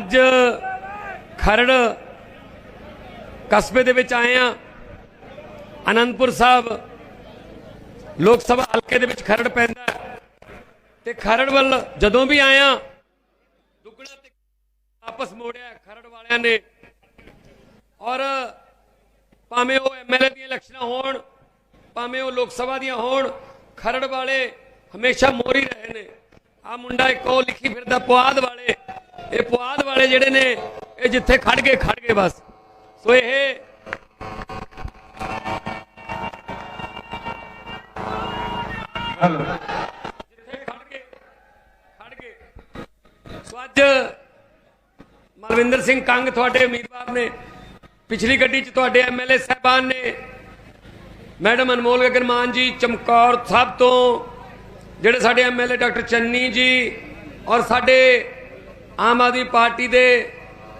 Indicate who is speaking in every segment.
Speaker 1: ਅੱਜ ਖਰੜ ਕਸਬੇ ਦੇ ਵਿੱਚ ਆਏ ਆ ਅਨੰਦਪੁਰ ਸਾਹਿਬ ਲੋਕ ਸਭਾ ਹਲਕੇ ਦੇ ਵਿੱਚ ਖਰੜ ਪੈਂਦਾ ਤੇ ਖਰੜ ਵੱਲ ਜਦੋਂ ਵੀ ਆਇਆ ਦੁੱਗਣਾ ਤੇ ਵਾਪਸ ਮੋੜਿਆ ਖਰੜ ਵਾਲਿਆਂ ਨੇ। ਔਰ ਭਾਵੇਂ ਉਹ ਐਮਐਲਏ ਦੀਆਂ ਇਲੈਕਸ਼ਨਾਂ ਹੋਣ, ਭਾਵੇਂ ਉਹ ਲੋਕ ਸਭਾ ਦੀਆਂ ਹੋਣ, ਖਰੜ ਵਾਲੇ ਹਮੇਸ਼ਾ ਮੋਰੀ ਰਹੇ ਨੇ। ਆ ਮੁੰਡਾ ਇੱਕ ਉਹ ਲਿਖੀ ਫਿਰਦਾ ਪੁਆਧ ਵਾਲੇ। ਇਹ ਪੁਆਧ ਵਾਲੇ ਜਿਹੜੇ ਨੇ ਇਹ ਜਿੱਥੇ ਖੜ ਗਏ ਖੜ ਗਏ ਬਸ। ਸੋ ਇਹ
Speaker 2: ਹਲੋ।
Speaker 1: ਜਿੱਥੇ ਖੜ ਗਏ ਖੜ ਗਏ। ਸੋ ਅੱਜ ਮਲਵਿੰਦਰ ਸਿੰਘ ਕੰਗ ਤੁਹਾਡੇ ਉਮੀਦਵਾਰ ਨੇ ਪਿਛਲੀ ਗੱਡੀ 'ਚ ਤੁਹਾਡੇ ਐਮਐਲਏ ਸਾਹਿਬਾਨ ਨੇ। ਮੈਡਮ ਅਨਮੋਲ ਗਗਨ ਮਾਨ ਜੀ ਚਮਕੌਰ ਸਾਹਿਬ ਤੋਂ ਜਿਹੜੇ ਸਾਡੇ ਐਮਐਲਏ ਡਾਕਟਰ ਚੰਨੀ ਜੀ ਔਰ ਸਾਡੇ ਆਮ ਆਦਮੀ ਪਾਰਟੀ ਦੇ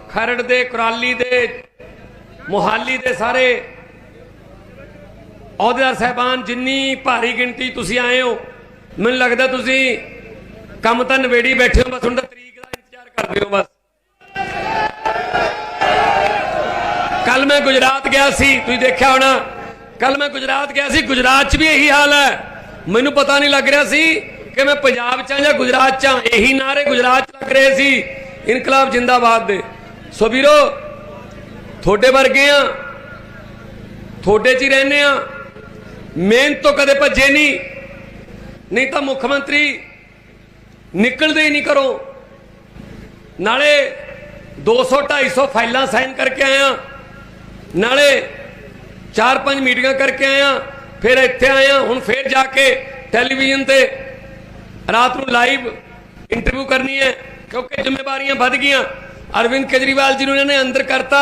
Speaker 1: ਖਰੜ ਦੇ, ਕੁਰਾਲੀ ਦੇ, ਮੁਹਾਲੀ ਦੇ ਸਾਰੇ ਅਹੁਦੇਦਾਰ ਸਾਹਿਬਾਨ, ਜਿੰਨੀ ਭਾਰੀ ਗਿਣਤੀ ਤੁਸੀਂ ਆਏ ਹੋ, ਮੈਨੂੰ ਲੱਗਦਾ ਤੁਸੀਂ ਕੰਮ ਤਾਂ ਨਵੇੜੀ ਬੈਠੇ ਹੋ, ਬਸ ਹੁਣ ਤਾਂ ਤਰੀਕ ਦਾ ਇੰਤਜ਼ਾਰ ਕਰਦੇ ਹੋ ਬਸ। ਕੱਲ ਮੈਂ ਗੁਜਰਾਤ ਗਿਆ ਸੀ, ਤੁਸੀਂ ਦੇਖਿਆ ਹੋਣਾ ਕੱਲ ਮੈਂ ਗੁਜਰਾਤ ਗਿਆ ਸੀ, ਗੁਜਰਾਤ 'ਚ ਵੀ ਇਹੀ ਹਾਲ ਹੈ। ਮੈਨੂੰ ਪਤਾ ਨਹੀਂ ਲੱਗ ਰਿਹਾ ਸੀ ਕਿ ਮੈਂ ਪੰਜਾਬ 'ਚ ਹਾਂ ਜਾਂ ਗੁਜਰਾਤ 'ਚ ਹਾਂ ਇਹੀ ਨਾਰੇ ਗੁਜਰਾਤ 'ਚ ਲੱਗ ਰਹੇ ਸੀ। ਇਨਕਲਾਬ ਜਿੰਦਾਬਾਦ ਦੇ। ਸੋ ਵੀਰੋ, ਤੁਹਾਡੇ ਵਰਗੇ ਆ। ਤੁਹਾਡੇ 'ਚ ਹੀ ਰਹਿੰਦੇ ਆ। ਮਿਹਨਤ ਤੋਂ ਕਦੇ ਭੱਜੇ ਨਹੀਂ। ਨਹੀਂ ਤਾਂ ਮੁੱਖ ਮੰਤਰੀ ਨਿਕਲਦੇ ਹੀ ਨਹੀਂ ਕਰੋ ਨਾਲੇ 200 250 ਫਾਈਲਾਂ ਸਾਈਨ ਕਰਕੇ ਆਇਆ ਨਾਲੇ 4-5 ਮੀਟਿੰਗਾਂ ਕਰਕੇ ਆਇਆ ਫਿਰ ਇੱਥੇ ਆਇਆ ਹੁਣ ਫਿਰ ਜਾ ਕੇ ਟੈਲੀਵਿਜ਼ਨ ਤੇ ਰਾਤ ਨੂੰ ਲਾਈਵ ਇੰਟਰਵਿਊ ਕਰਨੀ ਹੈ, ਕਿਉਂਕਿ ਜ਼ਿੰਮੇਵਾਰੀਆਂ ਵੱਧ ਗਈਆਂ। ਅਰਵਿੰਦ ਕੇਜਰੀਵਾਲ ਜੀ ਨੂੰ ਇਹਨਾਂ ਨੇ ਅੰਦਰ ਕਰਤਾ।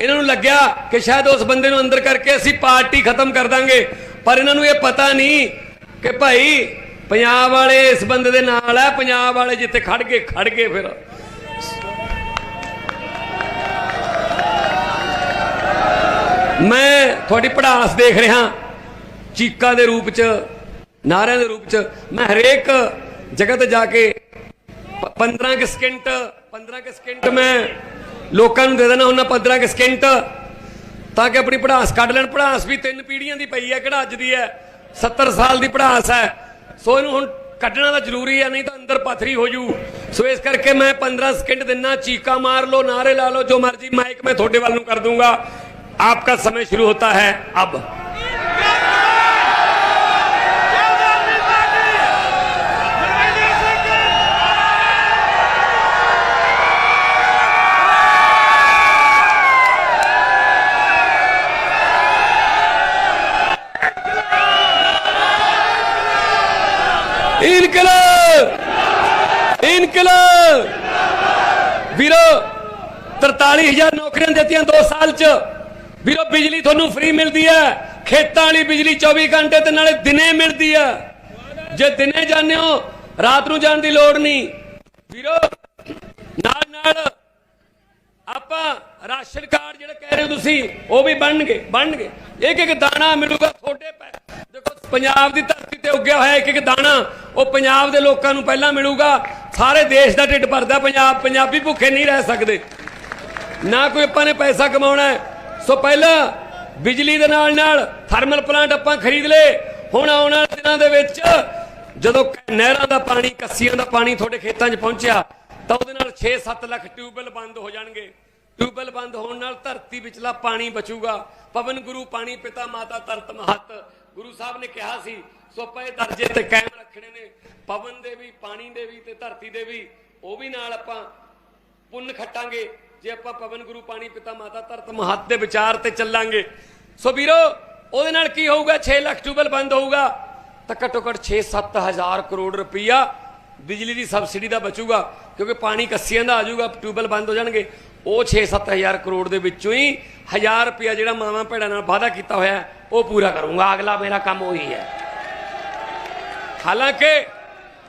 Speaker 1: ਇਹਨਾਂ ਨੂੰ ਲੱਗਿਆ ਕਿ ਸ਼ਾਇਦ ਉਸ ਬੰਦੇ ਨੂੰ ਅੰਦਰ ਕਰਕੇ ਅਸੀਂ ਪਾਰਟੀ ਖਤਮ ਕਰ ਦਾਂਗੇ। ਪਰ ਇਹਨਾਂ ਨੂੰ ਇਹ ਪਤਾ ਨਹੀਂ ਕਿ ਭਾਈ, ਪੰਜਾਬ ਵਾਲੇ ਇਸ ਬੰਦੇ ਦੇ ਨਾਲ ਹੈ ਪੰਜਾਬ ਵਾਲੇ ਜਿੱਥੇ ਖੜ ਗਏ ਖੜ ਗਏ ਫਿਰ। ਮੈਂ ਤੁਹਾਡੀ ਪੜਾਸ ਦੇਖ ਰਿਹਾ। ਚੀਕਾਂ ਦੇ ਰੂਪ ਚ ਨਾਰਿਆਂ ਦੇ ਰੂਪ ਚ ਮੈਂ ਹਰੇਕ ਜਗ੍ਹਾ ਤੇ ਜਾ ਕੇ 15 ਕਿ ਸਕਿੰਟ 15 ਕਿ ਸਕਿੰਟ ਮੈਂ ਲੋਕਾਂ ਨੂੰ ਦੇ ਦੇਣਾ ਹੁੰਦਾ 15 ਕਿ ਸਕਿੰਟ ਤਾਂ ਕਿ ਆਪਣੀ ਪੜਾਸ ਕੱਢ ਲੈਣ ਪੜਾਸ ਵੀ ਤਿੰਨ ਪੀੜ੍ਹੀਆਂ ਦੀ ਪਈ ਹੈ ਕਿਹੜਾ ਅੱਜ ਦੀ ਹੈ 70 ਸਾਲ ਦੀ ਪੜਾਸ ਹੈ ਸੋ ਇਹਨੂੰ ਹੁਣ ਕੱਢਣਾ ਤਾਂ ਜ਼ਰੂਰੀ ਹੈ ਨਹੀਂ ਤਾਂ ਅੰਦਰ ਪਥਰੀ ਹੋ ਜੂ ਸੋ ਇਸ ਕਰਕੇ ਮੈਂ 15 ਸਕਿੰਟ ਦਿਨਾ ਚੀਕਾ ਮਾਰ ਲਓ ਨਾਰੇ ਲਾ ਲਓ ਜੋ ਮਰਜ਼ੀ ਮਾਈਕ ਮੈਂ ਤੁਹਾਡੇ ਵੱਲ ਨੂੰ ਕਰ ਦੂੰਗਾ आपका समय शुरू होता है अब ਇਨਕਲਾਬ! ਇਨਕਲਾਬ! ਵੀਰੋ 43000 ਨੌਕਰੀਆਂ ਦਿੱਤੀਆਂ 2 ਸਾਲ ਚ। ਵੀਰੋ, ਬਿਜਲੀ ਤੁਹਾਨੂੰ ਫ੍ਰੀ ਮਿਲਦੀ ਹੈ। ਖੇਤਾਂ ਵਾਲੀ ਬਿਜਲੀ 24 ਘੰਟੇ ਤੇ ਨਾਲੇ ਦਿਨੇ ਮਿਲਦੀ ਹੈ। ਜੇ ਦਿਨੇ ਜਾਂਦੇ ਹੋ, ਰਾਤ ਨੂੰ ਜਾਣ ਦੀ ਲੋੜ ਨਹੀਂ। ਵੀਰੋ ਨਾਲ ਨਾਲ ਆਪਾਂ ਰਾਸ਼ਨ ਕਾਰਡ ਜਿਹੜੇ ਕਹਿ ਰਹੇ ਹੋ ਤੁਸੀਂ, ਉਹ ਵੀ ਬਣਨਗੇ ਬਣਨਗੇ। ਇੱਕ ਇੱਕ ਦਾਣਾ ਮਿਲੂਗਾ ਤੁਹਾਡੇ ਪੈ ਦੇਖੋ, ਪੰਜਾਬ ਦੀ ਧਰਤੀ ਤੇ ਉੱਗਿਆ ਹੋਇਆ ਇੱਕ ਇੱਕ ਦਾਣਾ, ਉਹ ਪੰਜਾਬ ਦੇ ਲੋਕਾਂ ਨੂੰ ਪਹਿਲਾਂ ਮਿਲੂਗਾ। ਸਾਰੇ ਦੇਸ਼ ਦਾ ਢਿੱਡ ਭਰਦਾ, ਪੰਜਾਬ ਪੰਜਾਬੀ ਭੁੱਖੇ ਨਹੀਂ ਰਹਿ ਸਕਦੇ। ਨਾ ਕੋਈ ਆਪਾਂ ਨੇ ਪੈਸਾ ਕਮਾਉਣਾ ਹੈ। ਸੋ ਪਹਿਲਾਂ ਬਿਜਲੀ ਦੇ ਨਾਲ ਨਾਲ ਥਰਮਲ ਪਲਾਂਟ ਆਪਾਂ ਖਰੀਦ ਲਏ। ਹੁਣ ਆਉਣ ਵਾਲੇ ਦਿਨਾਂ ਦੇ ਵਿੱਚ ਜਦੋਂ ਨਹਿਰਾਂ ਦਾ ਪਾਣੀ, ਕੱਸੀਆਂ ਦਾ ਪਾਣੀ ਤੁਹਾਡੇ ਖੇਤਾਂ 'ਚ ਪਹੁੰਚਿਆ ਤਾਂ ਉਹਦੇ ਨਾਲ 6-7 ਲੱਖ ਟਿਊਬਵੈੱਲ ਬੰਦ ਹੋ ਜਾਣਗੇ। ਟਿਊਬਵੈੱਲ ਬੰਦ ਹੋਣ ਨਾਲ ਧਰਤੀ ਵਿਚਲਾ ਪਾਣੀ ਬਚੂਗਾ। ਪਵਨ ਗੁਰੂ, ਪਾਣੀ ਪਿਤਾ, ਮਾਤਾ, ਤਰਤ, ਮਹਤ। ਗੁਰੂ ਸਾਹਿਬ ਨੇ ਕਿਹਾ ਸੀ ਸੋ ਪਏ ਦਰਜੇ ਤੇ ਕਾਇਮ ਰੱਖਣੇ ਨੇ। ਪਵਨ ਦੇ ਵੀ, ਪਾਣੀ ਦੇ ਵੀ ਤੇ ਧਰਤੀ ਦੇ ਵੀ, ਉਹ ਵੀ ਨਾਲ ਆਪਾਂ ਪੁੰਨ ਖੱਟਾਂਗੇ। ਜੇ ਆਪਾਂ ਪਵਨ ਗੁਰੂ, ਪਾਣੀ ਪਿਤਾ, ਮਾਤਾ ਧਰਤ ਮਹੱਤ ਦੇ ਵਿਚਾਰ ਤੇ ਚੱਲਾਂਗੇ। ਸੋ ਵੀਰੋ, ਉਹਦੇ ਨਾਲ ਕੀ ਹੋਊਗਾ? 6 ਲੱਖ ਟਿਊਬਲ ਬੰਦ ਹੋਊਗਾ। ਤਾਂ ਘੱਟੋ ਘੱਟ 6-7 ਹਜ਼ਾਰ ਕਰੋੜ ਰੁਪਈਆ ਬਿਜਲੀ ਦੀ ਸਬਸਿਡੀ ਦਾ ਬਚੂਗਾ। ਕਿਉਂਕਿ ਪਾਣੀ ਕੱਸੀਆਂ ਦਾ ਆ ਜਾਊਗਾ ਟਿਊਬਲ ਬੰਦ ਹੋ ਜਾਣਗੇ। ਉਹ 6-7 ਹਜ਼ਾਰ ਕਰੋੜ ਦੇ ਵਿੱਚੋਂ ਹੀ 1000 ਰੁਪਈਆ ਜਿਹੜਾ ਮਾਵਾਂ ਭੈਣਾਂ ਨਾਲ ਵਾਅਦਾ ਕੀਤਾ ਹੋਇਆ, ਉਹ ਪੂਰਾ ਕਰੂੰਗਾ। ਅਗਲਾ ਮੇਰਾ ਕੰਮ ਉਹੀ ਹੈ। ਹਾਲਾਂਕਿ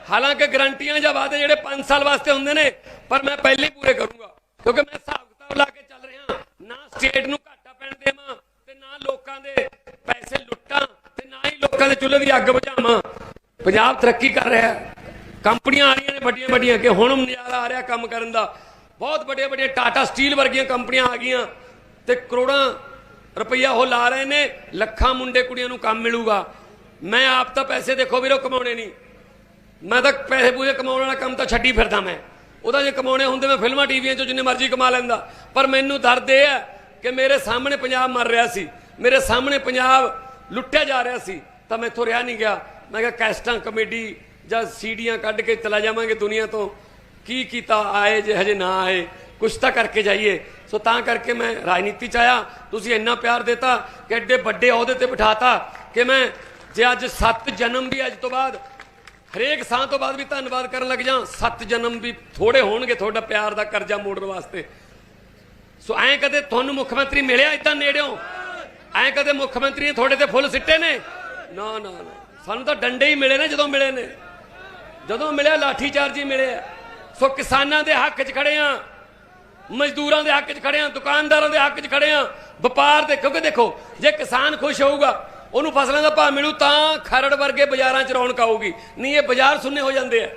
Speaker 1: ਹਾਲਾਂਕਿ ਗਰੰਟੀਆਂ ਜਾਂ ਵਾਅਦੇ ਜਿਹੜੇ 5 ਸਾਲ ਵਾਸਤੇ ਹੁੰਦੇ ਨੇ, ਪਰ ਮੈਂ ਪਹਿਲੇ ਪੂਰੇ ਕਰੂੰਗਾ। ਕਿਉਂਕਿ ਮੈਂ ਹਿਸਾਬ ਕਿਤਾਬ ਲਾ ਕੇ ਚੱਲ ਰਿਹਾ ਨਾ ਸਟੇਟ ਨੂੰ ਘਾਟਾ ਪੈਣ ਦੇਵਾਂ ਤੇ ਨਾ ਲੋਕਾਂ ਦੇ ਪੈਸੇ ਲੁੱਟਾਂ ਤੇ ਨਾ ਹੀ ਲੋਕਾਂ ਦੇ ਚੁੱਲ੍ਹੇ ਦੀ ਅੱਗ ਬੁਝਾਵਾਂ। ਪੰਜਾਬ ਤਰੱਕੀ ਕਰ ਰਿਹਾ ਹੈ। ਕੰਪਨੀਆਂ ਆ ਰਹੀਆਂ ਨੇ ਵੱਡੀਆਂ ਵੱਡੀਆਂ ਕਿ ਹੁਣ ਨਜ਼ਾਰਾ ਆ ਰਿਹਾ ਕੰਮ ਕਰਨ ਦਾ। ਬਹੁਤ ਵੱਡੇ ਵੱਡੇ ਟਾਟਾ ਸਟੀਲ ਵਰਗੀਆਂ ਕੰਪਨੀਆਂ ਆ ਗਈਆਂ ਤੇ ਕਰੋੜਾਂ ਰੁਪਈਆ ਉਹ ਲਾ ਰਹੇ ਨੇ, ਲੱਖਾਂ ਮੁੰਡੇ ਕੁੜੀਆਂ ਨੂੰ ਕੰਮ ਮਿਲੂਗਾ। ਮੈਂ ਆਪ ਤਾਂ ਪੈਸੇ ਦੇਖੋ ਵੀਰੋ ਕਮਾਉਣੇ ਨਹੀਂ। ਮੈਂ ਤਾਂ ਪੈਸੇ ਪੂਰੇ ਕਮਾਉਣ ਵਾਲਾ ਕੰਮ ਤਾਂ ਛੱਡੀ ਫਿਰਦਾ ਮੈਂ। ਉਹਦਾ ਜੇ ਕਮਾਉਣੇ ਹੁੰਦੇ ਮੈਂ ਫਿਲਮਾਂ ਟੀਵੀਆਂ 'ਚੋਂ ਜਿੰਨੇ ਮਰਜ਼ੀ ਕਮਾ ਲੈਂਦਾ। ਪਰ ਮੈਨੂੰ ਦਰਦ ਇਹ ਹੈ ਕਿ ਮੇਰੇ ਸਾਹਮਣੇ ਪੰਜਾਬ ਮਰ ਰਿਹਾ ਸੀ। ਮੇਰੇ ਸਾਹਮਣੇ ਪੰਜਾਬ ਲੁੱਟਿਆ ਜਾ ਰਿਹਾ ਸੀ। ਤਾਂ ਮੈਥੋਂ ਰਿਹਾ ਨਹੀਂ ਗਿਆ। ਮੈਂ ਕਿਹਾ ਕੈਸਟਾਂ ਕਮੇਡੀ ਜਾਂ ਸੀਡੀਆਂ ਕੱਢ ਕੇ ਚਲਾ ਜਾਵਾਂਗੇ ਦੁਨੀਆ ਤੋਂ। ਕੀ ਕੀਤਾ? ਆਏ ਜੇ ਹਜੇ ਨਾ ਆਏ। ਕੁਛ ਤਾਂ ਕਰਕੇ ਜਾਈਏ। ਸੋ ਤਾਂ ਕਰਕੇ ਮੈਂ ਰਾਜਨੀਤੀ ਚ ਆਇਆ। ਤੁਸੀਂ ਇੰਨਾ ਪਿਆਰ ਦਿੱਤਾ ਕਿ ਐਡੇ ਵੱਡੇ ਅਹੁਦੇ ਤੇ ਬਿਠਾਤਾ ਕਿ ਮੈਂ ਜੇ ਅੱਜ 7 ਜਨਮ ਵੀ ਅੱਜ ਤੋਂ ਬਾਅਦ, ਹਰੇਕ ਸਾਹ ਤੋਂ ਬਾਅਦ ਵੀ ਧੰਨਵਾਦ ਕਰਨ ਲੱਗ ਜਾਂ ਸੱਤ ਜਨਮ ਵੀ ਥੋੜੇ ਹੋਣਗੇ ਤੁਹਾਡਾ ਪਿਆਰ ਦਾ ਕਰਜ਼ਾ ਮੋੜਨ ਵਾਸਤੇ। ਸੋ ਐਂ ਕਦੇ ਤੁਹਾਨੂੰ ਮੁੱਖ ਮੰਤਰੀ ਮਿਲਿਆ ਇਦਾਂ ਨੇੜਿਓਂ? ਐਂ ਕਦੇ ਮੁੱਖ ਮੰਤਰੀ ਨੇ ਤੁਹਾਡੇ ਤੇ ਫੁੱਲ ਸਿੱਟੇ ਨੇ? ਨਾ ਨਾ ਨਾ। ਸਾਨੂੰ ਤਾਂ ਡੰਡੇ ਹੀ ਮਿਲੇ ਨੇ ਜਦੋਂ ਮਿਲੇ ਨੇ। ਜਦੋਂ ਮਿਲਿਆ ਲਾਠੀ ਚਾਰਜ ਹੀ ਮਿਲਿਆ। ਸੋ ਕਿਸਾਨਾਂ ਦੇ ਹੱਕ 'ਚ ਖੜੇ ਆ, ਮਜ਼ਦੂਰਾਂ ਦੇ ਹੱਕ 'ਚ ਖੜੇ ਆ, ਦੁਕਾਨਦਾਰਾਂ ਦੇ ਹੱਕ 'ਚ ਖੜੇ ਆ, ਵਪਾਰ ਦੇ ਕਿਉਂਕਿ ਦੇਖੋ, ਜੇ ਕਿਸਾਨ ਖੁਸ਼ ਹੋਊਗਾ, ਉਹਨੂੰ ਫਸਲਾਂ ਦਾ ਭਾਅ ਮਿਲੂ, ਤਾਂ ਖਰੜ ਵਰਗੇ ਬਾਜ਼ਾਰਾਂ 'ਚ ਰੌਣਕ ਆਊਗੀ। ਨਹੀਂ, ਇਹ ਬਾਜ਼ਾਰ ਸੁੰਨੇ ਹੋ ਜਾਂਦੇ ਆ।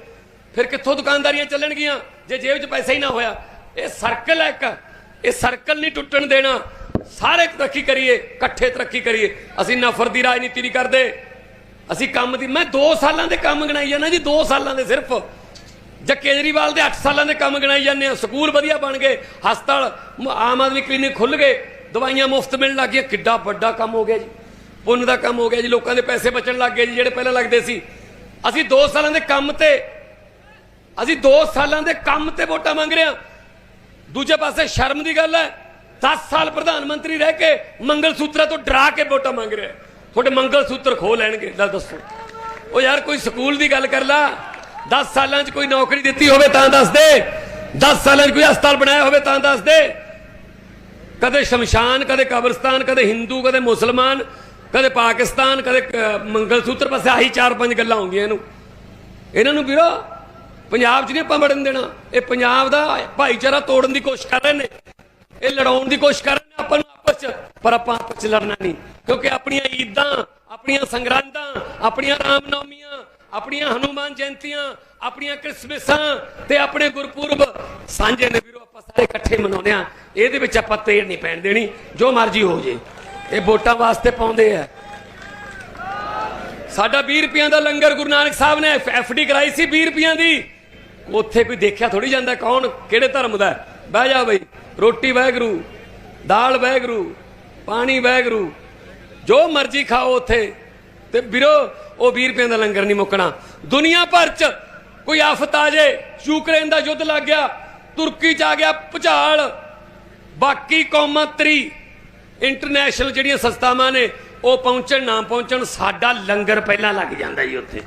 Speaker 1: ਫਿਰ ਕਿੱਥੋਂ ਦੁਕਾਨਦਾਰੀਆਂ ਚੱਲਣਗੀਆਂ, ਜੇ ਜੇਬ 'ਚ ਪੈਸਾ ਹੀ ਨਾ ਹੋਇਆ? ਇਹ ਸਰਕਲ ਹੈ ਇੱਕ। ਇਹ ਸਰਕਲ ਨਹੀਂ ਟੁੱਟਣ ਦੇਣਾ। ਸਾਰੇ ਤਰੱਕੀ ਕਰੀਏ, ਇਕੱਠੇ ਤਰੱਕੀ ਕਰੀਏ। ਅਸੀਂ ਨਫ਼ਰਤ ਦੀ ਰਾਜਨੀਤੀ ਨਹੀਂ ਕਰਦੇ। ਅਸੀਂ ਕੰਮ ਦੀ ਮੈਂ 2 ਸਾਲਾਂ ਦੇ ਕੰਮ ਗਣਾਈ ਜਾਂਦਾ ਜੀ 2 ਸਾਲਾਂ ਦੇ ਸਿਰਫ। ਜਾਂ ਕੇਜਰੀਵਾਲ ਦੇ 8 ਸਾਲਾਂ ਦੇ ਕੰਮ ਗਣਾਈ ਜਾਂਦੇ ਆ। ਸਕੂਲ ਵਧੀਆ ਬਣ ਗਏ, ਹਸਪਤਾਲ ਆਮ ਆਦਮੀ ਕਲੀਨਿਕ ਖੁੱਲ ਗਏ, ਦਵਾਈਆਂ ਮੁਫਤ ਮਿਲਣ ਲੱਗ ਗਈਆਂ। ਕਿੱਡਾ ਵੱਡਾ ਕੰਮ ਹੋ ਗਿਆ ਜੀ। ਪੁੰਨ ਦਾ ਕੰਮ ਹੋ ਗਿਆ ਜੀ। ਲੋਕਾਂ ਦੇ ਪੈਸੇ ਬਚਣ ਲੱਗ ਗਏ ਜੀ, ਜਿਹੜੇ ਪਹਿਲਾਂ ਲੱਗਦੇ ਸੀ। ਅਸੀਂ 2 ਸਾਲਾਂ ਦੇ ਕੰਮ ਤੇ ਅਸੀਂ 2 ਸਾਲਾਂ ਦੇ ਕੰਮ ਤੇ ਵੋਟਾਂ ਮੰਗ ਰਹੇ ਹਾਂ। ਦੂਜੇ ਪਾਸੇ ਸ਼ਰਮ ਦੀ ਗੱਲ ਹੈ 10 ਸਾਲ ਪ੍ਰਧਾਨ ਮੰਤਰੀ ਰਹਿ ਕੇ ਮੰਗਲ ਸੂਤਰਾਂ ਤੋਂ ਡਰਾ ਕੇ ਵੋਟਾਂ ਮੰਗ ਰਿਹਾ ਤੁਹਾਡੇ ਮੰਗਲ ਸੂਤਰ ਖੋ ਲੈਣਗੇ ਲੈ ਦੱਸੋ। ਉਹ ਯਾਰ ਕੋਈ ਸਕੂਲ ਦੀ ਗੱਲ ਕਰ ਲਾ। 10 ਸਾਲਾਂ 'ਚ ਕੋਈ ਨੌਕਰੀ ਦਿੱਤੀ ਹੋਵੇ ਤਾਂ ਦੱਸ ਦੇ। 10 ਸਾਲਾਂ 'ਚ ਕੋਈ ਹਸਪਤਾਲ ਬਣਾਇਆ ਹੋਵੇ ਤਾਂ ਦੱਸ ਦੇ। ਕਦੇ ਸ਼ਮਸ਼ਾਨ, ਕਦੇ ਕਬਰਸਤਾਨ, ਕਦੇ ਹਿੰਦੂ, ਕਦੇ ਮੁਸਲਮਾਨ, ਕਦੇ ਪਾਕਿਸਤਾਨ, ਕਦੇ ਕ- ਮੰਗਲ ਸੂਤਰ ਬਸ ਆਹੀ ਚਾਰ ਪੰਜ ਗੱਲਾਂ ਆਉਂਦੀਆਂ ਇਹਨੂੰ। ਇਹਨਾਂ ਨੂੰ ਵੀਰੋ, ਪੰਜਾਬ 'ਚ ਨਹੀਂ ਆਪਾਂ ਵੜਨ ਦੇਣਾ। ਇਹ ਪੰਜਾਬ ਦਾ ਭਾਈਚਾਰਾ ਤੋੜਨ ਦੀ ਕੋਸ਼ਿਸ਼ ਕਰ ਰਹੇ ਨੇ। ਇਹ ਲੜਾਉਣ ਦੀ ਕੋਸ਼ਿਸ਼ ਕਰ ਰਹੇ ਨੇ ਆਪਾਂ ਨੂੰ ਆਪਸ 'ਚ, ਪਰ ਆਪਾਂ ਆਪਸ 'ਚ ਲੜਨਾ ਨਹੀਂ। ਕਿਉਂਕਿ ਆਪਣੀਆਂ ਈਦਾਂ, ਆਪਣੀਆਂ ਸੰਗਰਾਂਦਾਂ, ਆਪਣੀਆਂ ਰਾਮਨੌਮੀਆਂ, ਆਪਣੀਆਂ ਹਨੂਮਾਨ ਜਯੰਤੀਆਂ, ਆਪਣੀਆਂ ਕ੍ਰਿਸਮਸਾਂ ਤੇ ਆਪਣੇ ਗੁਰਪੁਰਬ ਸਾਂਝੇ ਨੇ ਵੀਰੋ, ਆਪਾਂ ਸਾਰੇ ਇਕੱਠੇ ਮਨਾਉਂਦੇ ਆ ਇਹਦੇ ਵਿੱਚ ਆਪਾਂ ਤੇੜ ਨਹੀਂ ਪੈਣ ਦੇਣੀ, ਜੋ ਮਰਜ਼ੀ ਹੋ ਜੇ। ਇਹ ਵੋਟਾਂ ਵਾਸਤੇ ਪਾਉਂਦੇ ਆ। ਸਾਡਾ 20 ਰੁਪਈਆਂ ਦਾ ਲੰਗਰ ਗੁਰੂ ਨਾਨਕ ਸਾਹਿਬ ਨੇ ਐਫਡੀ ਕਰਾਈ ਸੀ 20 ਰੁਪਈਆਂ ਦੀ। ਉੱਥੇ ਕੋਈ ਦੇਖਿਆ ਥੋੜੀ ਜਾਂਦਾ ਕੌਣ, ਕਿਹੜੇ ਧਰਮ ਦਾ ਬਹਿ ਜਾ ਬਈ। ਰੋਟੀ ਵੈਗਰੂ ਦਾਲ ਵੈਗਰੂ ਪਾਣੀ ਵੈਗਰੂ ਜੋ ਮਰਜ਼ੀ ਖਾਓ ਉੱਥੇ। ਤੇ ਵੀਰੋ, ਉਹ 20 ਰੁਪਈਆਂ ਦਾ ਲੰਗਰ ਨਹੀਂ ਮੁੱਕਣਾ। ਦੁਨੀਆ ਭਰ ਚ ਕੋਈ ਆਫਤ ਆ ਜੇ, ਯੂਕਰੇਨ ਦਾ ਯੁੱਧ ਲੱਗ ਗਿਆ, ਤੁਰਕੀ ਚ ਆ ਗਿਆ ਭੁਚਾਲ, ਬਾਕੀ ਕੌਮਾਂ ਤਰੀ। ਇੰਟਰਨੈਸ਼ਨਲ ਜਿਹੜੀਆਂ ਸੰਸਥਾਵਾਂ ਨੇ, ਉਹ ਪਹੁੰਚਣ, ਨਾ ਪਹੁੰਚਣ, ਸਾਡਾ ਲੰਗਰ ਪਹਿਲਾਂ ਲੱਗ ਜਾਂਦਾ ਜੀ ਉੱਥੇ।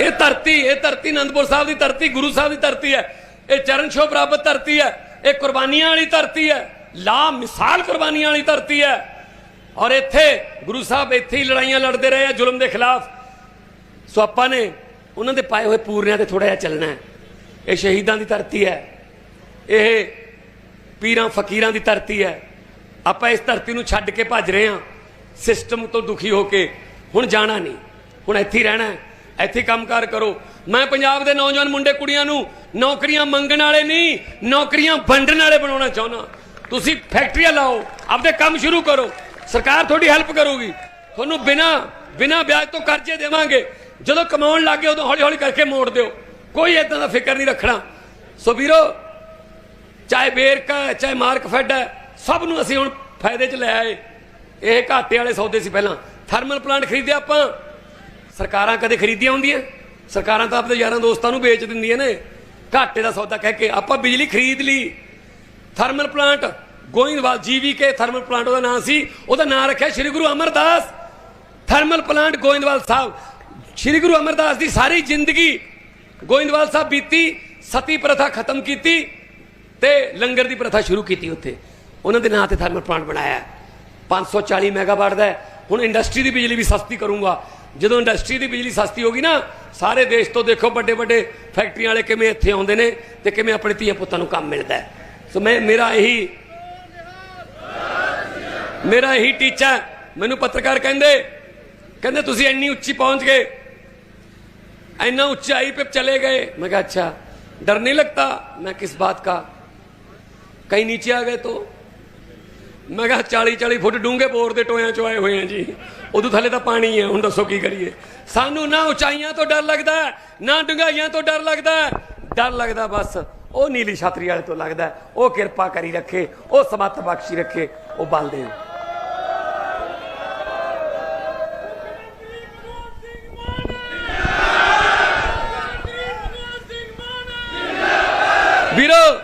Speaker 1: ਇਹ ਧਰਤੀ ਇਹ ਧਰਤੀ ਅਨੰਦਪੁਰ ਸਾਹਿਬ ਦੀ ਧਰਤੀ, ਗੁਰੂ ਸਾਹਿਬ ਦੀ ਧਰਤੀ ਹੈ। ਇਹ ਚਰਨ ਛੋਹ ਪ੍ਰਾਪਤ ਧਰਤੀ ਹੈ। ਇਹ ਕੁਰਬਾਨੀਆਂ ਵਾਲੀ ਧਰਤੀ ਹੈ। ਲਾ ਮਿਸਾਲ ਕੁਰਬਾਨੀਆਂ ਵਾਲੀ ਧਰਤੀ ਹੈ। ਔਰ ਇੱਥੇ ਗੁਰੂ ਸਾਹਿਬ ਇੱਥੇ ਹੀ ਲੜਾਈਆਂ ਲੜਦੇ ਰਹੇ ਆ, ਜ਼ੁਲਮ ਦੇ ਖਿਲਾਫ। ਸੋ ਆਪਾਂ ਨੇ ਉਹਨਾਂ ਦੇ ਪਾਏ ਹੋਏ ਪੂਰਨਿਆਂ ਤੇ ਥੋੜਾ ਜਿਹਾ ਚੱਲਣਾ ਹੈ। ਇਹ ਸ਼ਹੀਦਾਂ ਦੀ ਧਰਤੀ ਹੈ। ਇਹ ਪੀਰਾਂ ਫਕੀਰਾਂ ਦੀ ਧਰਤੀ ਹੈ। ਆਪਾਂ ਇਸ ਧਰਤੀ ਨੂੰ ਛੱਡ ਕੇ ਭੱਜ ਰਹੇ ਹਾਂ। ਸਿਸਟਮ ਤੋਂ ਦੁਖੀ ਹੋ ਕੇ ਹੁਣ ਜਾਣਾ ਨਹੀਂ। ਹੁਣ ਇੱਥੇ ਰਹਿਣਾ ਹੈ। ਇੱਥੇ ਹੀ ਕੰਮਕਾਰ ਕਰੋ। ਮੈਂ ਪੰਜਾਬ ਦੇ ਨੌਜਵਾਨ ਮੁੰਡੇ ਕੁੜੀਆਂ ਨੂੰ ਨੌਕਰੀਆਂ ਮੰਗਣ ਵਾਲੇ ਨਹੀਂ ਨੌਕਰੀਆਂ ਵੰਡਣ ਵਾਲੇ ਬਣਾਉਣਾ ਚਾਹੁੰਦਾ। ਤੁਸੀਂ ਫੈਕਟਰੀਆਂ ਲਾਓ ਆਪਦੇ ਕੰਮ ਸ਼ੁਰੂ ਕਰੋ। ਸਰਕਾਰ ਤੁਹਾਡੀ ਹੈਲਪ ਕਰੂਗੀ। ਤੁਹਾਨੂੰ ਬਿਨਾ ਬਿਨਾ ਵਿਆਜ ਤੋਂ ਕਰਜ਼ੇ ਦੇਵਾਂਗੇ। ਜਦੋਂ ਕਮਾਉਣ ਲੱਗੇ ਉਦੋਂ ਹੌਲੀ ਹੌਲੀ ਕਰਕੇ ਮੋੜ ਦਿਓ। ਕੋਈ ਇਦਾਂ ਦਾ ਫਿਕਰ ਨਹੀਂ ਰੱਖਣਾ। ਸੋ ਵੀਰੋ ਚਾਹੇ ਵੇਰਕਾ ਹੈ, ਚਾਹੇ ਮਾਰਕ ਫੈਡ ਹੈ ਸਭ ਨੂੰ ਅਸੀਂ ਹੁਣ ਫਾਇਦੇ 'ਚ ਲੈ ਆਏ। ਇਹ ਘਾਟੇ ਵਾਲੇ ਸੌਦੇ ਸੀ ਪਹਿਲਾਂ। ਥਰਮਲ ਪਲਾਂਟ ਖਰੀਦਿਆ ਆਪਾਂ। ਸਰਕਾਰਾਂ ਕਦੇ ਖਰੀਦੀਆਂ ਹੁੰਦੀਆਂ? ਸਰਕਾਰਾਂ ਤਾਂ ਆਪਣੇ ਯਾਰਾਂ ਦੋਸਤਾਂ ਨੂੰ ਵੇਚ ਦਿੰਦੀਆਂ ਨੇ। ਘਾਟੇ ਦਾ ਸੌਦਾ ਕਹਿ ਕੇ ਆਪਾਂ ਬਿਜਲੀ ਖਰੀਦ ਲਈ। Thermal plant Goindwal GVK thermal plant ਉਹਦਾ ਨਾਮ ਸੀ। ਉਹਦਾ ਨਾਮ ਰੱਖਿਆ ਸ੍ਰੀ Guru Amardas. Thermal plant Goindwal Sahib. ਸ੍ਰੀ ਗੁਰੂ ਅਮਰਦਾਸ ਦੀ ਸਾਰੀ ਜ਼ਿੰਦਗੀ ਗੋਇੰਦਵਾਲ ਸਾਹਿਬ ਬੀਤੀ, ਸਤੀ ਪ੍ਰਥਾ ਖਤਮ ਕੀਤੀ ਤੇ ਲੰਗਰ ਦੀ ਪ੍ਰਥਾ ਸ਼ੁਰੂ ਕੀਤੀ ਉੱਥੇ। ਉਹਨਾਂ ਦੇ ਨਾਂ ਤੇ ਥਰਮਲ ਪਲਾਂਟ ਬਣਾਇਆ। ਹੈ। 540 ਮੈਗਾਵਾਟ ਦਾ ਹੁਣ ਇੰਡਸਟਰੀ ਦੀ ਬਿਜਲੀ ਵੀ ਸਸਤੀ ਕਰੂੰਗਾ। ਜਦੋਂ ਇੰਡਸਟਰੀ ਦੀ ਬਿਜਲੀ ਸਸਤੀ ਹੋਗੀ ਨਾ ਸਾਰੇ ਦੇਸ਼ ਤੋਂ ਦੇਖੋ ਵੱਡੇ ਵੱਡੇ ਫੈਕਟਰੀਆਂ ਵਾਲੇ ਕਿਵੇਂ ਇੱਥੇ ਆਉਂਦੇ ਨੇ ਤੇ ਕਿਵੇਂ ਆਪਣੇ ਧੀਆਂ ਪੁੱਤਾਂ ਨੂੰ ਕੰਮ ਮਿਲਦਾ ਹੈ। ਸੋ ਮੈਂ ਮੇਰਾ ਇਹੀ ਮੇਰਾ ਇਹੀ ਟੀਚਾ ਹੈ। ਮੈਨੂੰ ਪੱਤਰਕਾਰ ਕਹਿੰਦੇ ਕਹਿੰਦੇ ਤੁਸੀਂ ਇੰਨੀ ਉੱਚੀ ਪਹੁੰਚ ਗਏ इतना ऊंचाई पे चले गए मैं कहा अच्छा डर नहीं लगता मैं किस बात का कहीं नीचे आ गए तो ਮੈਂ ਕਿਹਾ 40 40 ਫੁੱਟ ਡੂੰਘੇ ਬੋਰ ਦੇ ਟੋਇਆਂ ਚੋਂ ਆਏ ਹੋਏ ਆ ਜੀ। ਉਦੋਂ ਥੱਲੇ ਤਾਂ ਪਾਣੀ ਹੈ ਹੁਣ ਦੱਸੋ ਕੀ ਕਰੀਏ। ਸਾਨੂੰ ਨਾ ਉਚਾਈਆਂ ਤੋਂ ਡਰ ਲੱਗਦਾ, ਨਾ ਡੂੰਘਾਈਆਂ ਤੋਂ ਡਰ ਲੱਗਦਾ। ਡਰ ਲੱਗਦਾ ਬਸ, ਉਹ ਨੀਲੀ ਛਤਰੀ ਵਾਲੇ ਤੋਂ ਲੱਗਦਾ। ਉਹ ਕਿਰਪਾ ਕਰੀ ਰੱਖੇ, ਉਹ ਸਮੱਤ ਬਖਸ਼ੀ ਰੱਖੇ, ਉਹ ਬਲ ਦੇ ਵੀਰੋ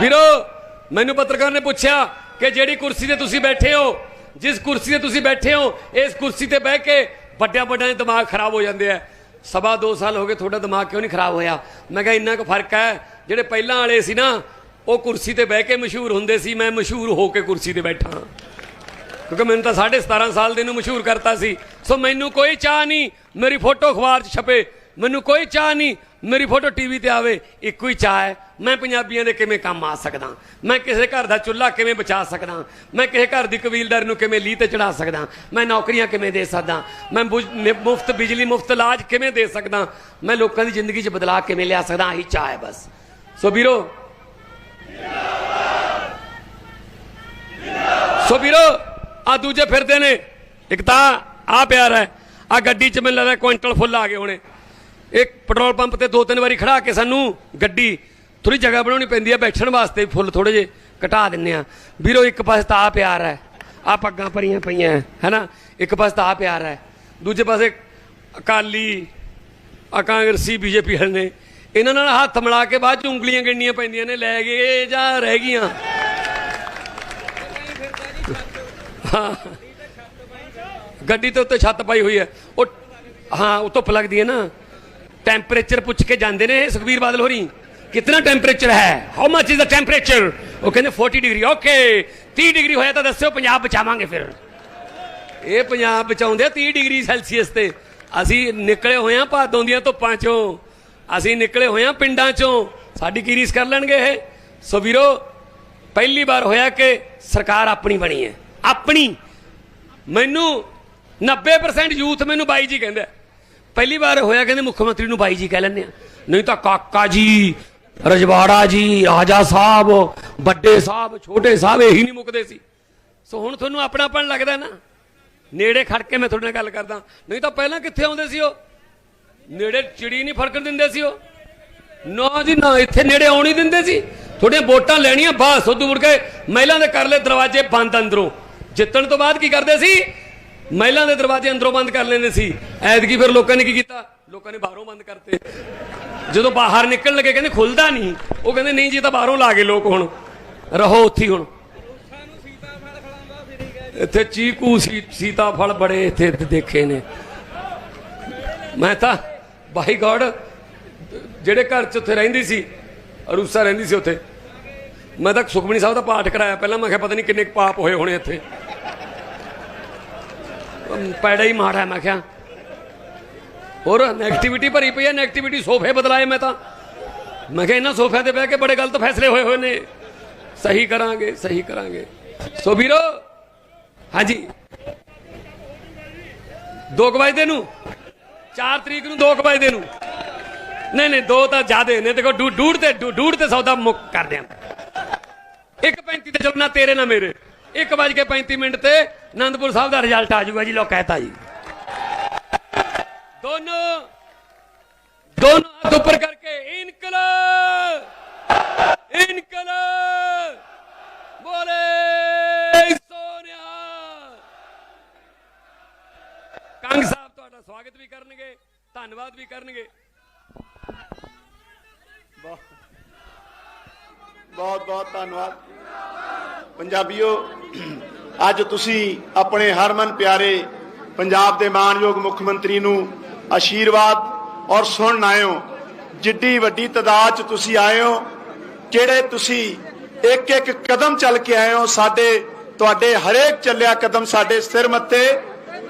Speaker 1: ਵੀਰੋ ਮੈਨੂੰ ਪੱਤਰਕਾਰ ਨੇ ਪੁੱਛਿਆ ਕਿ ਜਿਹੜੀ ਕੁਰਸੀ ਤੇ ਤੁਸੀਂ ਬੈਠੇ ਹੋ, ਜਿਸ ਕੁਰਸੀ ਤੇ ਤੁਸੀਂ ਬੈਠੇ ਹੋ, ਇਸ ਕੁਰਸੀ ਤੇ ਬਹਿ ਕੇ ਵੱਡਿਆਂ ਵੱਡਿਆਂ ਦੇ ਦਿਮਾਗ ਖਰਾਬ ਹੋ ਜਾਂਦੇ ਆ। ਸਵਾ ਦੋ ਸਾਲ ਹੋ ਗਏ ਤੁਹਾਡਾ ਦਿਮਾਗ ਕਿਉਂ ਨਹੀਂ ਖਰਾਬ ਹੋਇਆ? ਮੈਂ ਕਿਹਾ ਇੰਨਾ ਕੁ ਫ਼ਰਕ ਹੈ, ਜਿਹੜੇ ਪਹਿਲਾਂ ਵਾਲੇ ਸੀ ਨਾ, ਉਹ ਕੁਰਸੀ ਤੇ ਬਹਿ ਕੇ ਮਸ਼ਹੂਰ ਹੁੰਦੇ ਸੀ, ਮੈਂ ਮਸ਼ਹੂਰ ਹੋ ਕੇ ਕੁਰਸੀ ਤੇ ਬੈਠਾ ਕਿਉਂਕਿ ਮੈਨੂੰ ਤਾਂ 17.5 ਸਾਲ ਦੇ ਨੂੰ ਮਸ਼ਹੂਰ ਕਰਤਾ ਸੀ। ਸੋ ਮੈਨੂੰ ਕੋਈ ਚਾਹ ਨਹੀਂ, ਮੇਰੀ ਫੋਟੋ ਅਖਬਾਰ 'ਚ ਛਪੇ। ਮੈਨੂੰ ਕੋਈ ਚਾਹ ਨਹੀਂ ਮੇਰੀ ਫੋਟੋ ਟੀਵੀ ਤੇ ਆਵੇ, ਇੱਕੋ ਹੀ ਚਾਹ ਹੈ। ਮੈਂ ਪੰਜਾਬੀਆਂ ਦੇ ਕਿਵੇਂ ਕੰਮ ਆ ਸਕਦਾ? ਮੈਂ ਕਿਸੇ ਘਰ ਦਾ ਚੁੱਲ੍ਹਾ ਕਿਵੇਂ ਬਚਾ ਸਕਦਾ? ਮੈਂ ਕਿਸੇ ਘਰ ਦੀ ਕਬੀਲਦਾਰ ਨੂੰ ਕਿਵੇਂ ਲੀਹ ਤੇ ਚੜਾ ਸਕਦਾ? ਮੈਂ ਨੌਕਰੀਆਂ ਕਿਵੇਂ ਦੇ ਸਕਦਾ? ਮੈਂ ਮੁਫਤ, ਬਿਜਲੀ ਮੁਫਤ ਇਲਾਜ ਕਿਵੇਂ ਦੇ ਸਕਦਾ? ਮੈਂ ਲੋਕਾਂ ਦੀ ਜ਼ਿੰਦਗੀ 'ਚ ਬਦਲਾਅ ਕਿਵੇਂ ਲਿਆ ਸਕਦਾ? ਆਹੀ ਚਾਹ ਹੈ ਬਸ। ਸੋ ਵੀਰੋ ਸੋ ਵੀਰੋ ਆ ਦੂਜੇ ਫਿਰਦੇ ਨੇ। ਇੱਕ ਤਾਂ ਆ ਪਿਆਰ ਹੈ। ਆ ਗੱਡੀ 'ਚ ਮੈਨੂੰ ਲੱਗਦਾ ਕੁਇੰਟਲ ਫੁੱਲ ਆ ਗਏ ਹੋਣੇ। ਇੱਕ ਪੈਟਰੋਲ ਪੰਪ ਤੇ ਦੋ ਤਿੰਨ ਵਾਰੀ ਖੜਾ ਕੇ ਸਾਨੂੰ ਗੱਡੀ ਥੋੜੀ ਜਗ੍ਹਾ ਬਣਾਉਣੀ ਪੈਂਦੀ ਹੈ ਬੈਠਣ ਵਾਸਤੇ ਫੁੱਲ ਥੋੜੇ ਜੇ ਘਟਾ ਦਿੰਨੇ ਆ। ਵੀਰੋ ਇੱਕ ਪਾਸੇ ਤਾਂ ਆ ਪਿਆਰ ਹੈ ਆ ਪੱਗਾਂ ਭਰੀਆਂ ਪਈਆਂ ਹੈ, ਹੈਨਾ? ਇੱਕ ਪਾਸੇ ਤਾਂ ਆ ਪਿਆਰ ਹੈ ਦੂਜੇ ਪਾਸੇ ਅਕਾਲੀ ਆ ਕਾਂਗਰਸੀ ਬੀਜੇਪੀ ਵਾਲੇ ਨੇ ਇਹਨਾਂ ਨਾਲ ਹੱਥ ਮਿਲਾ ਕੇ ਬਾਅਦ ਚ ਉਂਗਲੀਆਂ ਗਿਣਨੀਆਂ ਪੈਂਦੀਆਂ ਨੇ ਲੈ ਗਏ ਜਾਂ ਰਹਿ ਗਈਆਂ। ਗੱਡੀ ਤੇ ਉੱਤੇ ਛੱਤ ਪਾਈ ਹੋਈ ਹੈ ਉਹ ਹਾਂ ਉਹ ਧੁੱਪ ਲੱਗਦੀ ਹੈ ਨਾ। ਟੈਂਪਰੇਚਰ ਪੁੱਛ ਕੇ ਜਾਂਦੇ ਨੇ, ਸੁਖਬੀਰ ਬਾਦਲ ਹੋਰੀ ਕਿੰਨਾ ਟੈਂਪਰੇਚਰ ਹੈ? How much is the temperature ਉਹ ਕਹਿੰਦੇ 40 ਡਿਗਰੀ ਓਕੇ 30 ਡਿਗਰੀ ਹੋਇਆ ਤਾਂ ਦੱਸਿਓ, ਪੰਜਾਬ ਬਚਾਵਾਂਗੇ ਫਿਰ। ਇਹ ਪੰਜਾਬ ਬਚਾਉਂਦੇ ਆ 30 ਡਿਗਰੀ ਸੈਲਸੀਅਸ ਤੇ। ਅਸੀਂ ਨਿਕਲੇ ਹੋਏ ਆ ਭਾਦੋਂ ਦੀਆਂ ਧੁੱਪਾਂ ਚੋਂ। ਅਸੀਂ ਨਿਕਲੇ ਹੋਏ ਆ ਪਿੰਡਾਂ ਚੋਂ। ਸਾਡੀ ਕੀ ਰੀਸ ਕਰ ਲੈਣਗੇ ਇਹ? ਸੋ ਵੀਰੋ, ਪਹਿਲੀ ਵਾਰ ਹੋਇਆ ਕਿ ਸਰਕਾਰ ਆਪਣੀ ਬਣੀ ਹੈ। ਆਪਣੀ। ਮੈਨੂੰ 90% ਯੂਥ ਮੈਨੂੰ ਬਾਈ ਜੀ ਕਹਿੰਦਾ ਪਹਿਲੀ ਵਾਰ ਹੋਇਆ ਕਹਿੰਦੇ ਮੁੱਖ ਮੰਤਰੀ ਨੂੰ ਬਾਈ ਜੀ ਕਹਿ ਲੈਂਦੇ ਆ। ਨਹੀਂ ਤਾਂ ਕਾਕਾ ਜੀ, ਰਜਵਾੜਾ ਜੀ, ਰਾਜਾ ਸਾਹਿਬ, ਵੱਡੇ ਸਾਹਿਬ, ਛੋਟੇ ਸਾਹਿਬ ਇਹੀ ਨਹੀਂ ਮੁੱਕਦੇ ਸੀ। ਸੋ ਹੁਣ ਤੁਹਾਨੂੰ ਆਪਣਾਪਣ ਲੱਗਦਾ ਨਾ? ਨੇੜੇ ਖੜ ਕੇ ਮੈਂ ਤੁਹਾਡੇ ਨਾਲ ਗੱਲ ਕਰਦਾ। ਨਹੀਂ ਤਾਂ ਪਹਿਲਾਂ ਕਿੱਥੇ ਆਉਂਦੇ ਸੀ ਉਹ? ਨੇੜੇ ਚਿੜੀ ਨਹੀਂ ਫੜਕਣ ਦਿੰਦੇ ਸੀ ਉਹ? ਨਾ ਜੀ, ਨਾ ਇੱਥੇ ਨੇੜੇ ਆਉਣ ਹੀ ਦਿੰਦੇ ਸੀ। ਤੁਹਾਡੀਆਂ ਵੋਟਾਂ ਲੈਣੀਆਂ, ਬਸ, ਉਦੋਂ ਮੁੜ ਕੇ ਮਹਿਲਾ ਦੇ ਕਰ ਲਏ ਦਰਵਾਜ਼ੇ ਬੰਦ ਅੰਦਰੋਂ। ਜਿੱਤਣ ਤੋਂ ਬਾਅਦ ਕੀ ਕਰਦੇ ਸੀ? ਮਹਿਲਾ ਦੇ ਦਰਵਾਜ਼ੇ ਅੰਦਰੋਂ ਬੰਦ ਕਰ ਲੈਂਦੇ ਸੀ। ਐਤਕੀ ਫਿਰ ਲੋਕਾਂ ਨੇ ਕੀ ਕੀਤਾ? ਲੋਕਾਂ ਨੇ ਬਾਹਰੋਂ ਬੰਦ ਕਰਤੇ। ਜਦੋਂ ਬਾਹਰ ਨਿਕਲਣ ਲੱਗੇ, ਕਹਿੰਦੇ ਖੁੱਲਦਾ ਨਹੀਂ। ਉਹ ਕਹਿੰਦੇ, ਨਹੀਂ ਜੀ ਤਾਂ ਬਾਹਰੋਂ ਲਾ ਗਏ ਲੋਕ ਹੁਣ। ਰਹੋ ਉੱਥੇ ਹੁਣ। ਇੱਥੇ ਚੀਕੂ ਸੀਤਾ ਫਲ ਬੜੇ ਇੱਥੇ ਦੇਖੇ ਨੇ। ਮੈਂ ਤਾਂ, ਬਾਈ ਗੋਡ, ਜਿਹੜੇ ਘਰ ਚ ਉੱਥੇ ਰਹਿੰਦੀ ਸੀ, ਅਰੂਸਾ ਰਹਿੰਦੀ ਸੀ ਉੱਥੇ। ਮੈਂ ਤਾਂ ਸੁਖਮਨੀ ਸਾਹਿਬ ਦਾ ਪਾਠ ਕਰਾਇਆ। ਪਹਿਲਾਂ ਮੈਂ ਕਿਹਾ, ਪਤਾ ਨਹੀਂ ਕਿੰਨੇ ਕੁ ਪਾਪ ਹੋਏ ਹੋਣੇ ਇੱਥੇ। ਪੈੜਾ ਹੀ ਮਾੜਾ ਮੈਂ ਕਿਹਾ। ਹੋਰ ਨੈਗੇਟਿਵਿਟੀ ਭਰੀ ਪਈ ਹੈ ਨੈਗੇਟਿਵਿਟੀ ਸੋਫੇ ਬਦਲਾਏ ਮੈਂ ਤਾਂ। ਮੈਂ ਕਿਹਾ, ਇਹਨਾਂ ਸੋਫਿਆਂ ਤੇ ਬਹਿ ਕੇ ਬੜੇ ਗਲਤ ਫੈਸਲੇ ਹੋਏ ਹੋਏ ਨੇ। ਸਹੀ ਕਰਾਂਗੇ ਸਹੀ ਕਰਾਂਗੇ। ਸੋ ਵੀਰੋ, ਹਾਂਜੀ। 2 ਵਜੇ ਨੂੰ। 4 ਤਰੀਕ ਨੂੰ 2 ਵਜੇ ਨੂੰ। ਨਹੀਂ ਨਹੀਂ, ਦੋ ਤਾਂ ਜ਼ਿਆਦੇ ਨੇ ਦੇਖੋ ਡੂ- ਡੂਢ ਤੇ, ਡੂ- ਡੂਢ ਤੇ ਸੌਦਾ ਮੁੱਕ ਕਰਦੇ ਆ 1.35 ਤੇ ਚਲੋ ਨਾ ਤੇਰੇ ਨਾ ਮੇਰੇ। 1 ਵਜ ਕੇ 35 ਮਿੰਟ ਤੇ ਆਨੰਦਪੁਰ ਸਾਹਿਬ ਦਾ ਰਿਜ਼ਲਟ ਆ ਜਾਊਗਾ ਜੀ ਲੋ ਕਹਿਤਾ ਜੀ। ਦੋਨੋਂ ਦੋਨੋਂ ਹੱਥ ਉੱਪਰ ਕਰਕੇ ਇਨਕਲਾਬ ਇਨਕਲਾਬ, ਬੋਲੇ ਸੋਨਿਆ ਕੰਗ ਸਾਹਿਬ ਤੁਹਾਡਾ ਸਵਾਗਤ ਵੀ ਕਰਨਗੇ, ਧੰਨਵਾਦ ਵੀ ਕਰਨਗੇ।
Speaker 3: ਬਹੁਤ ਬਹੁਤ ਧੰਨਵਾਦ। ਪੰਜਾਬੀਓ ਅੱਜ ਤੁਸੀਂ ਆਪਣੇ ਹਰਮਨ ਪਿਆਰੇ ਪੰਜਾਬ ਦੇ ਮਾਨਯੋਗ ਮੁੱਖ ਮੰਤਰੀ ਨੂੰ ਆਸ਼ੀਰਵਾਦ ਔਰ ਸੁਣਨ ਆਏ ਹੋ ਜਿੱਡੀ ਵੱਡੀ ਤਾਦਾਦ ਚ ਤੁਸੀਂ ਆਏ ਹੋ ਜਿਹੜੇ ਤੁਸੀਂ ਇੱਕ ਇੱਕ ਕਦਮ ਚੱਲ ਕੇ ਆਏ ਹੋ, ਸਾਡੇ, ਤੁਹਾਡੇ ਹਰੇਕ ਚੱਲਿਆ ਕਦਮ ਸਾਡੇ ਸਿਰ ਮੱਥੇ।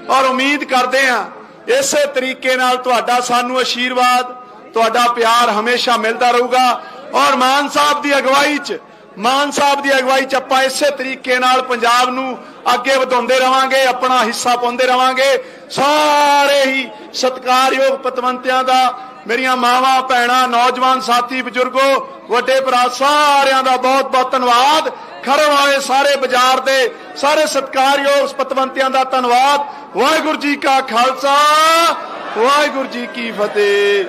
Speaker 3: ਔਰ ਉਮੀਦ ਕਰਦੇ ਹਾਂ, ਇਸੇ ਤਰੀਕੇ ਨਾਲ ਤੁਹਾਡਾ ਸਾਨੂੰ ਆਸ਼ੀਰਵਾਦ ਤੁਹਾਡਾ ਪਿਆਰ ਹਮੇਸ਼ਾ ਮਿਲਦਾ ਰਹੂਗਾ। ਔਰ ਮਾਨ ਸਾਹਿਬ ਦੀ ਅਗਵਾਈ 'ਚ ਮਾਨ ਸਾਹਿਬ ਦੀ ਅਗਵਾਈ ਚ ਆਪਾਂ ਇਸੇ ਤਰੀਕੇ ਨਾਲ ਪੰਜਾਬ ਨੂੰ ਅੱਗੇ ਵਧਾਉਂਦੇ ਰਵਾਂਗੇ, ਆਪਣਾ ਹਿੱਸਾ ਪਾਉਂਦੇ ਰਵਾਂਗੇ। ਸਾਰੇ ਹੀ ਸਤਿਕਾਰਯੋਗ ਪਤਵੰਤਿਆਂ ਦਾ, ਮੇਰੀਆਂ ਮਾਵਾਂ, ਭੈਣਾਂ, ਨੌਜਵਾਨ, ਸਾਥੀ, ਬਜ਼ੁਰਗੋ, ਵੱਡੇ ਭਰਾ, ਸਾਰਿਆਂ ਦਾ ਬਹੁਤ ਬਹੁਤ ਧੰਨਵਾਦ। ਖਰਮ ਆਏ ਸਾਰੇ ਬਾਜ਼ਾਰ ਦੇ ਸਾਰੇ ਸਤਿਕਾਰਯੋਗ ਪਤਵੰਤਿਆਂ ਦਾ ਧੰਨਵਾਦ। ਵਾਹਿਗੁਰੂ ਜੀ ਕਾ ਖਾਲਸਾ, ਵਾਹਿਗੁਰੂ ਜੀ ਕੀ ਫਤਿਹ।